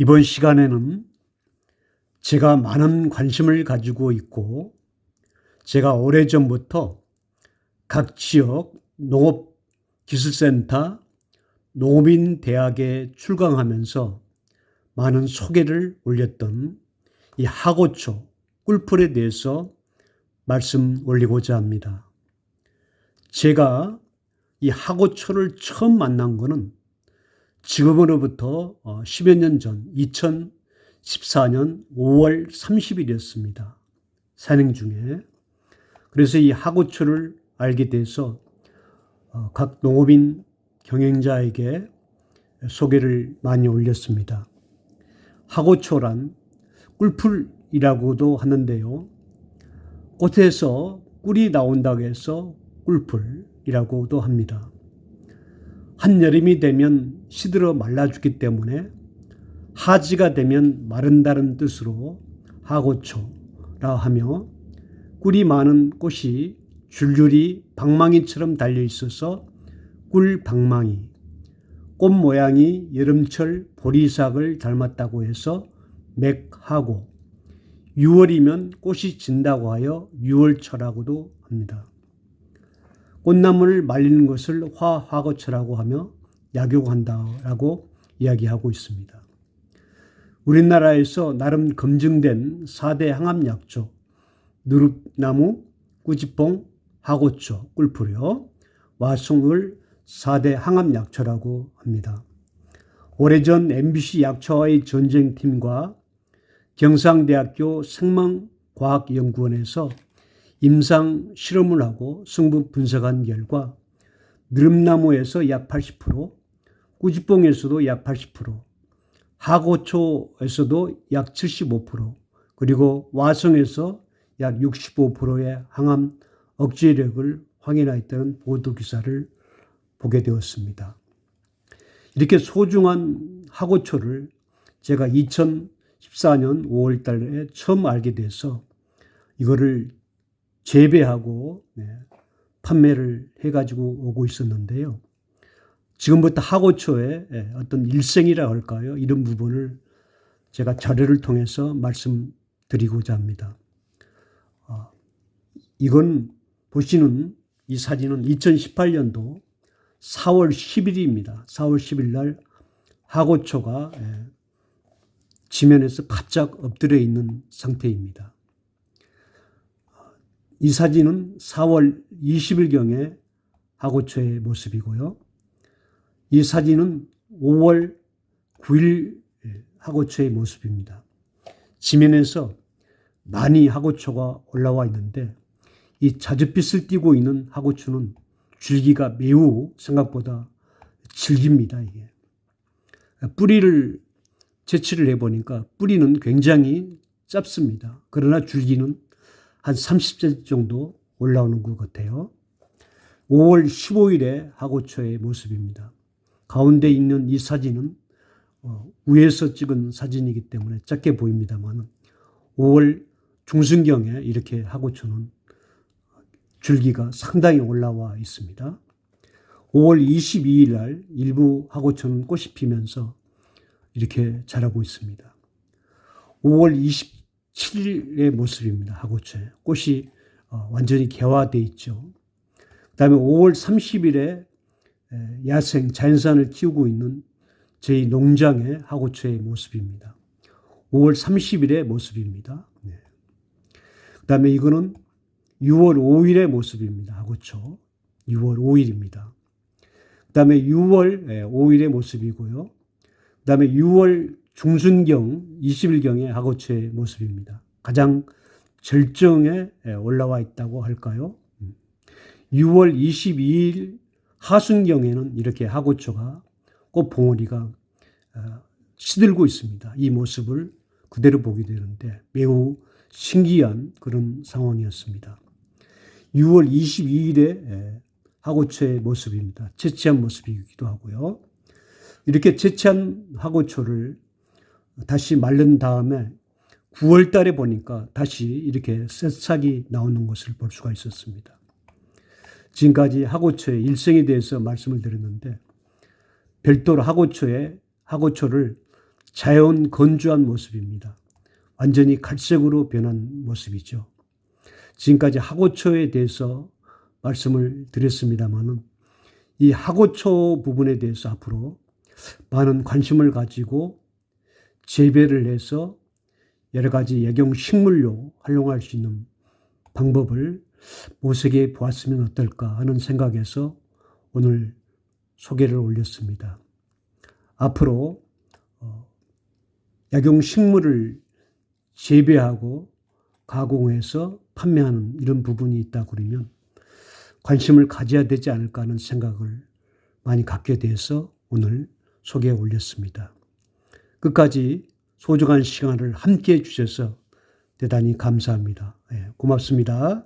이번 시간에는 제가 많은 관심을 가지고 있고 제가 오래전부터 각 지역 농업기술센터 농업인대학에 출강하면서 많은 소개를 올렸던 이 하고초 꿀풀에 대해서 말씀 올리고자 합니다. 제가 이 하고초를 처음 만난 거는 지금으로부터 10여 년 전, 2014년 5월 30일이었습니다. 산행 중에. 그래서 이 하고초를 알게 돼서 어, 각 농업인 경영자에게 소개를 많이 올렸습니다. 하고초란 꿀풀이라고도 하는데요. 꽃에서 꿀이 나온다고 해서 꿀풀이라고도 합니다. 한여름이 되면 시들어 말라 죽기 때문에 하지가 되면 마른다는 뜻으로 하고초라 하며 꿀이 많은 꽃이 줄줄이 방망이처럼 달려 있어서 꿀방망이, 꽃 모양이 여름철 보리삭을 닮았다고 해서 맥하고 6월이면 꽃이 진다고 하여 6월철라고도 합니다. 꽃나무를 말리는 것을 화화고초라고 하며 약용한다라고 이야기하고 있습니다. 우리나라에서 나름 검증된 4대 항암약초 누릅나무, 꾸지뽕, 하고초, 꿀풀이요. 와송을 4대 항암약초라고 합니다. 오래전 MBC 약초와의 전쟁팀과 경상대학교 생명과학연구원에서 임상 실험을 하고 성분 분석한 결과 느릅나무에서 약 80%, 꾸지뽕에서도 약 80%, 하고초에서도 약 75%, 그리고 와성에서 약 65%의 항암 억제력을 확인하였다는 보도 기사를 보게 되었습니다. 이렇게 소중한 하고초를 제가 2014년 5월 달에 처음 알게 돼서 이거를 재배하고 네, 판매를 해가지고 오고 있었는데요. 지금부터 하고초의 예, 어떤 일생이라 할까요? 이런 부분을 제가 자료를 통해서 말씀드리고자 합니다. 어, 이건 보시는 이 사진은 2018년도 4월 10일입니다. 4월 10일 날 하고초가 예, 지면에서 바짝 엎드려 있는 상태입니다. 이 사진은 4월 20일경에 하고초의 모습이고요. 이 사진은 5월 9일 하고초의 모습입니다. 지면에서 많이 하고초가 올라와 있는데 이 자줏빛을 띠고 있는 하고초는 줄기가 매우 생각보다 질깁니다. 이게 뿌리를 채취를 해보니까 뿌리는 굉장히 짧습니다. 그러나 줄기는 한 30cm 정도 올라오는 것 같아요. 5월 15일에 하고초의 모습입니다. 가운데 있는 이 사진은 어, 위에서 찍은 사진이기 때문에 작게 보입니다만 5월 중순경에 이렇게 하고초는 줄기가 상당히 올라와 있습니다. 5월 22일 날 일부 하고초는 꽃이 피면서 이렇게 자라고 있습니다. 5월 7일의 모습입니다. 하고초에. 꽃이 어, 완전히 개화돼 있죠. 그 다음에 5월 30일에 야생 자연산을 키우고 있는 저희 농장의 하고초의 모습입니다. 5월 30일의 모습입니다. 네. 그 다음에 이거는 6월 5일의 모습입니다. 하고초. 6월 5일입니다. 그 다음에 6월 5일의 모습이고요. 그 다음에 6월 중순경 20일경의 하고초의 모습입니다. 가장 절정에 올라와 있다고 할까요? 6월 22일 하순경에는 이렇게 하고초가 꽃 봉오리가 어, 시들고 있습니다. 이 모습을 그대로 보게 되는데 매우 신기한 그런 상황이었습니다. 6월 22일에 하고초의 모습입니다. 채취한 모습이기도 하고요. 이렇게 채취한 하고초를 다시 말른 다음에 9월 달에 보니까 다시 이렇게 새싹이 나오는 것을 볼 수가 있었습니다. 지금까지 하고초의 일생에 대해서 말씀을 드렸는데 별도로 하고초의 하고초를 자연 건조한 모습입니다. 완전히 갈색으로 변한 모습이죠. 지금까지 하고초에 대해서 말씀을 드렸습니다만은 이 하고초 부분에 대해서 앞으로 많은 관심을 가지고 재배를 해서 여러 가지 예경 식물로 활용할 수 있는 방법을 모색해 보았으면 어떨까 하는 생각에서 오늘 소개를 올렸습니다. 앞으로 어, 약용 식물을 재배하고 가공해서 판매하는 이런 부분이 있다 그러면 관심을 가져야 되지 않을까 하는 생각을 많이 갖게 돼서 오늘 소개해 올렸습니다. 끝까지 소중한 시간을 함께 해 주셔서 대단히 감사합니다. 예, 고맙습니다.